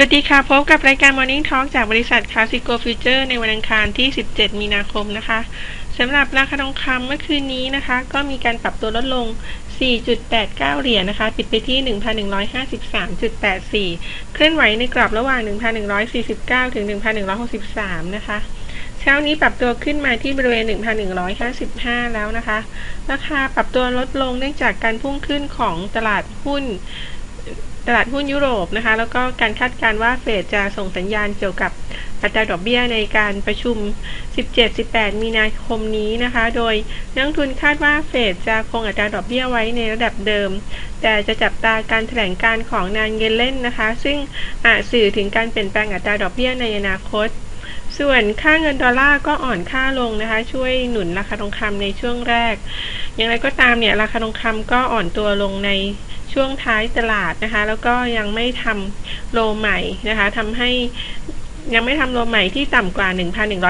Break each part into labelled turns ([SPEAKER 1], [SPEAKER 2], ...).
[SPEAKER 1] สวัสดีค่ะ พบกับรายการ Morning Talk จากบริษัท Classico Future ในวันอังคารที่ 17 มีนาคมนะคะสำหรับราคาทองคำเมื่อคืนนี้นะคะ ก็มีการปรับตัวลดลง 4.89 เหรียญนะคะ ปิดไปที่ 1,153.84 เคลื่อนไหวในกรอบระหว่าง 1,149 ถึง 1,163 นะคะเช้านี้ปรับตัวขึ้นมาที่บริเวณ 1,155 แล้วนะคะ ราคาปรับตัวลดลงเนื่องจากการพุ่งขึ้นของตลาดหุ้น ตลาดหุ้นยุโรปนะคะ แล้วก็การคาดการณ์ว่าเฟดจะส่งสัญญาณเกี่ยวกับอัตราดอกเบี้ยในการประชุม 17-18 มีนาคมนี้นะคะ โดยนักทุนคาดว่าเฟดจะคงอัตราดอกเบี้ยไว้ในระดับเดิม แต่จะจับตาการแถลงการของนางเยเลนนะคะ ซึ่งอาจสื่อถึงการเปลี่ยนแปลงอัตราดอกเบี้ยในอนาคต ส่วนค่าเงินดอลลาร์ก็อ่อนค่าลงนะคะ ช่วยหนุนราคาทองคำในช่วงแรก อย่างไรก็ตามเนี่ยราคาทองคำก็อ่อนตัวลงในช่วงท้ายตลาดนะคะ แล้วก็ยังไม่ทำโลใหม่นะคะทำให้ยังไม่ทำโลใหม่ที่ต่ำกว่า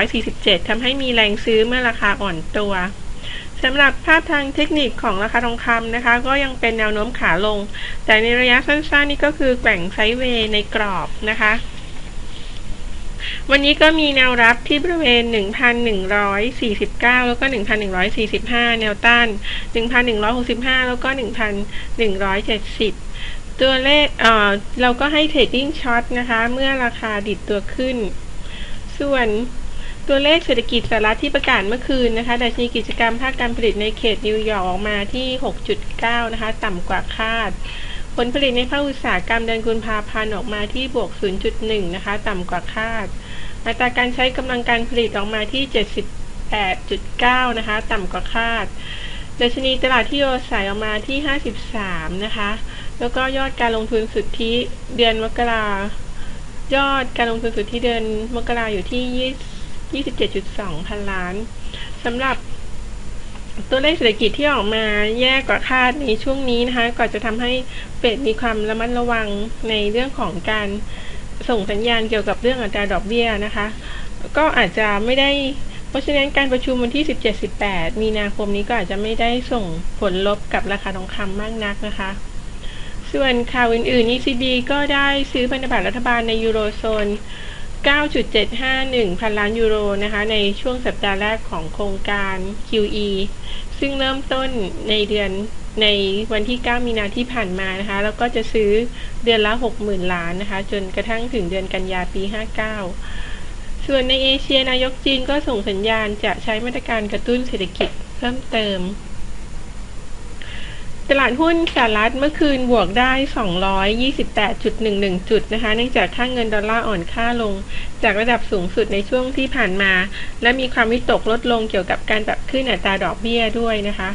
[SPEAKER 1] 1,147 ทำให้มีแรงซื้อเมื่อราคาอ่อนตัวสำหรับภาพทางเทคนิคของราคาทองคำนะคะ ก็ยังเป็นแนวโน้มขาลง แต่ในระยะสั้นๆนี่ก็คือแกว่งไซด์เวย์ในกรอบนะคะ วันนี้ก็มีแนวรับที่บริเวณ 1,149 แล้วก็ 1,145 แนวต้าน 1,165 แล้วก็ 1,170 ตัวเลขเอ่อเราก็ให้เทรดดิ้งช็อตนะคะ เมื่อราคาดิดตัวขึ้น ส่วนตัวเลขเศรษฐกิจสหรัฐที่ประกาศเมื่อคืนนะคะดัชนีกิจกรรมภาคการผลิตในเขตนิวยอร์กออกมาที่ 6.9 นะคะ ต่ำกว่าคาด ผลผลิตในภาคอุตสาหกรรมเดือนกุมภาพันธ์ออกมาที่บวก 0.1 นะคะ ต่ำกว่าคาด อัตราการใช้กำลังการผลิตออกมาที่ 78.9 นะคะ ต่ำกว่าคาดดัชนีตลาดที่โยสายออกมาที่ 53 นะคะ แล้วก็ยอดการลงทุนสุทธิเดือนมกรายอดการลงทุนสุทธิเดือนมกราอยู่ที่ 27.2 พันล้านสำหรับ ตัวเลขเศรษฐกิจที่ออกมาแย่กว่าคาดในช่วงนี้นะคะก็จะทำให้เฟดมีความระมัดระวังในเรื่องของการส่งสัญญาณเกี่ยวกับเรื่องอัตราดอกเบี้ยนะคะ ก็อาจจะไม่ได้ เพราะฉะนั้นการประชุมวันที่ 17-18 มีนาคมนี้ก็อาจจะไม่ได้ส่งผลลบกับราคาทองคำมากนักนะคะ ส่วนข่าวอื่นๆ ECB ก็ได้ซื้อพันธบัตรรัฐบาลในยูโรโซน 9.751 พันล้านยูโรนะคะในช่วงสัปดาห์แรกของโครงการ QE ซึ่งเริ่มต้นในเดือนในวันที่ 9 มีนาที่ผ่านมานะคะ แล้วก็จะซื้อเดือนละ 60,000 ล้านนะคะ จนกระทั่งถึงเดือนกันยาปี 59 ส่วนในเอเชียนายกจีนก็ส่งสัญญาณจะใช้มาตรการกระตุ้นเศรษฐกิจเพิ่มเติม ตลาดหุ้นสหรัฐเมื่อคืนบวกได้ 228.11 จุดนะคะ เนื่องจากค่าเงินดอลลาร์อ่อนค่าลง จากระดับสูงสุดในช่วงที่ผ่านมา และมีความวิตกลดลงเกี่ยวกับการปรับขึ้นอัตราดอกเบี้ยด้วยนะคะ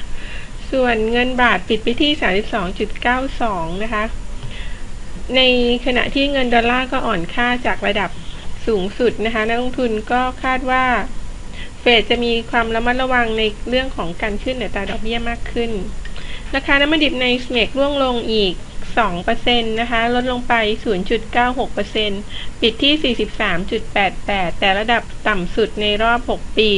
[SPEAKER 1] ส่วนเงินบาทปิดไปที่ 32.92 นะคะ ในขณะที่เงินดอลลาร์ก็อ่อนค่าจากระดับสูงสุดนะคะ นักลงทุนก็คาดว่า เฟดจะมีความระมัดระวังในเรื่องของการขึ้นอัตราดอกเบี้ยมากขึ้น ราคาน้ำมันดิบในสเมกร่วงลงอีก 2%นะคะ ลดลงไป 0.96%ปิดที่ 43.88 แต่ระดับต่ำสุดในรอบ 6 ปี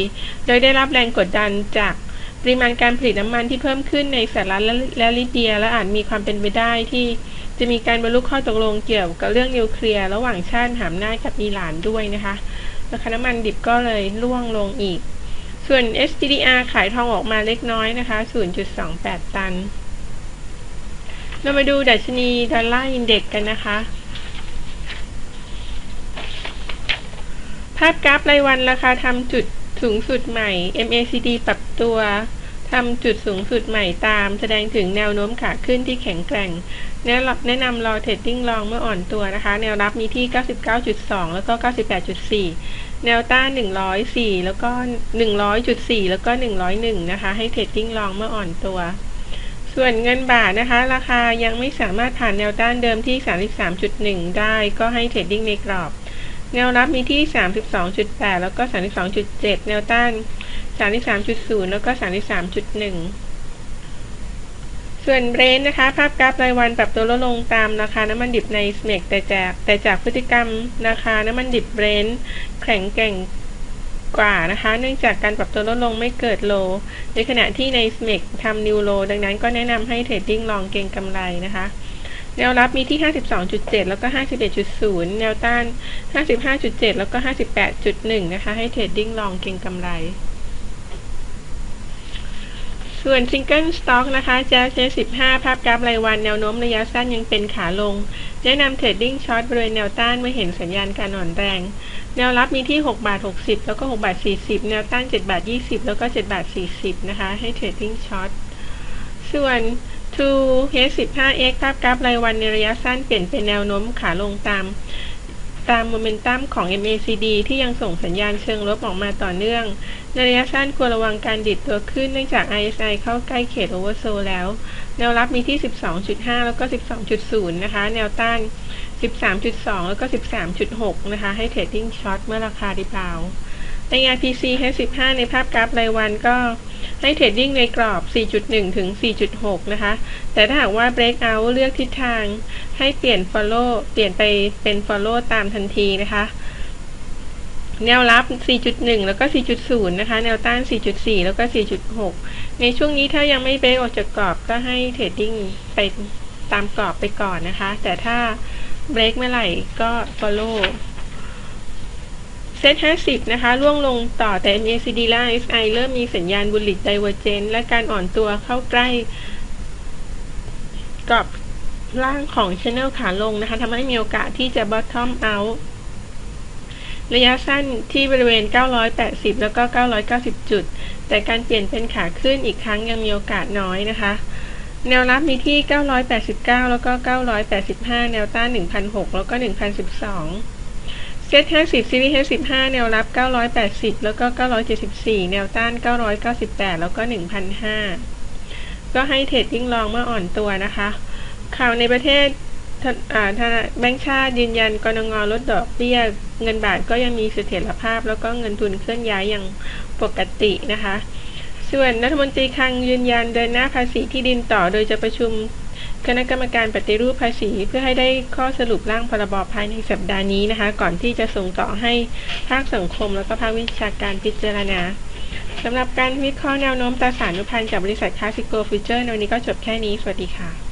[SPEAKER 1] โดยได้รับแรงกดดันจากปริมาณการผลิตน้ำมันที่เพิ่มขึ้นในสหรัฐและลิเดีย และอาจมีความเป็นไปได้ที่จะมีการบรรลุข้อตกลงเกี่ยวกับเรื่องนิวเคลียร์ระหว่างชาติหามหน้ากับอิหร่านด้วยนะคะ ราคาน้ำมันดิบก็เลยร่วงลงอีก ส่วน SDR ขายทองออกมาเล็กน้อยนะคะ 0.28 ตัน เรามาดูดัชนีดอลลาร์อินเด็กกันนะคะ ภาพกราฟรายวันราคาทำจุดสูงสุดใหม่ MACD ปรับตัวทำจุดสูงสุดใหม่ตาม แสดงถึงแนวโน้มขาขึ้นที่แข็งแกร่ง แนะนำแนะนำรอเทรดดิ้งลองเมื่ออ่อนตัวนะคะ แนวรับมีที่ 99.2 แล้วก็ 98.4 แนวต้าน 104 แล้วก็ 100.4 แล้วก็ 101 นะคะ ให้เทรดดิ้งลองเมื่ออ่อนตัว ส่วนเงินบาทนะคะ ราคายังไม่สามารถผ่านแนวต้านเดิมที่ 33.1 ได้ก็ให้เทรดดิ้งในกรอบ แนวรับมีที่ 32.8 แล้วก็ 32.7 แนวต้าน 33.0 แล้วก็ 33.1 ส่วนเบรนนะคะ ภาพกราฟรายวันปรับตัวลดลงตามราคาน้ำมันดิบในสเมกแต่จากแต่จากพฤติกรรมราคาน้ำมันดิบเบรนแข็งแกร่งกว่านะคะ เนื่องจากการปรับตัวลดลงไม่เกิดโล ในขณะที่ในสเมกทำนิวโล ดังนั้นก็แนะนำให้เทรดดิ้งลองเก็งกำไรนะคะ แนวรับมีที่ 52.7 แล้วก็ 51.0 แนวต้าน 55.7 แล้วก็ 58.1 นะคะ ให้เทรดดิ้งลองเก็งกำไร ส่วนซิงเกิลสต็อกนะคะจะเจ15 ภาพกราฟรายวันแนวโน้มระยะสั้นยังเป็นขาลง แนะนำเทรดดิ้งช็อตบริเวณแนวต้านเมื่อเห็นสัญญาณการอ่อนแรง แนวรับมีที่ 6 บาท 60 แล้วก็ 6 บาท 40 แนวต้าน 7 บาท 20 แล้วก็ 7 บาท 40 นะคะ ให้เทรดดิ้งช็อต ส่วน True H15X ภาพกราฟรายวันในระยะสั้นเปลี่ยนเป็นแนวโน้มขาลงตาม ตามโมเมนตัมของ MACD ที่ยังส่งสัญญาณเชิงลบออกมาต่อเนื่อง ในระยะสั้นควรระวังการดิดตัวขึ้นเนื่องจาก RSI เข้าใกล้เขต Oversold แล้ว แนวรับมีที่ 12.5 แล้วก็ 12.0 นะคะ แนวต้าน 13.2 แล้วก็ 13.6 นะคะ ให้เทรดดิ้งช็อตเมื่อราคาดีบาวใน RPC H15 ในภาพกราฟรายวันก็ ให้เทรดดิ้งในกรอบ 4.1 ถึง 4.6 นะคะ แต่ถ้าหากว่า breakout เลือกทิศทาง ให้เปลี่ยน follow เปลี่ยนไปเป็น follow ตามทันทีนะคะ แนวรับ 4.1 แล้วก็ 4.0 นะคะ แนวต้าน 4.4 แล้วก็ 4.6 ในช่วงนี้ถ้ายังไม่เบรกออกจากกรอบก็ให้เทรดดิ้งไปตามกรอบไปก่อนนะคะ แต่ถ้าเบรกเมื่อไหร่ก็ follow เซ็ต50 นะคะร่วงลงต่อแต่ MACD และ RSI เริ่มมีสัญญาณ bullish divergence และการอ่อนตัวเข้าใกล้กับล่างของ channel ขาลงนะคะทำให้มีโอกาสที่จะ bottom out ระยะสั้นที่บริเวณ 980 แล้วก็ 990 จุด แต่การเปลี่ยนเป็นขาขึ้นอีกครั้งยังมีโอกาสน้อยนะคะ แนวรับมีที่ 989 แล้วก็ 985 แนวต้าน 1,006 แล้วก็ 1,012 เซต50 ซีรีส์15แนวรับ 980 แล้วก็ 974 แนวต้าน 998 แล้วก็ 1,005 ก็ให้เทรดดิ้งลองเมื่ออ่อนตัวนะคะ ข่าวในประเทศธนาแบงก์ชาติยืนยันกรงงลดดอกเบี้ย เงินบาทก็ยังมีเสถียรภาพ แล้วก็เงินทุนเคลื่อนย้ายอย่างปกตินะคะ ส่วนรัฐมนตรีคลังยืนยันเดินหน้าภาษีที่ดินต่อโดยจะประชุม คณะกรรมการปฏิรูปภาษีเพื่อให้ได้ข้อสรุปร่างพรบภายในสัปดาห์นี้นะคะ ก่อนที่จะส่งต่อให้ภาคสังคม แล้วก็ภาควิชาการพิจารณาสำหรับการวิเคราะห์แนวโน้มตราสารนุพันธ์จากบริษัทคาสิโกฟิวเจอร์ในวันนี้ก็จบแค่นี้ สวัสดีค่ะ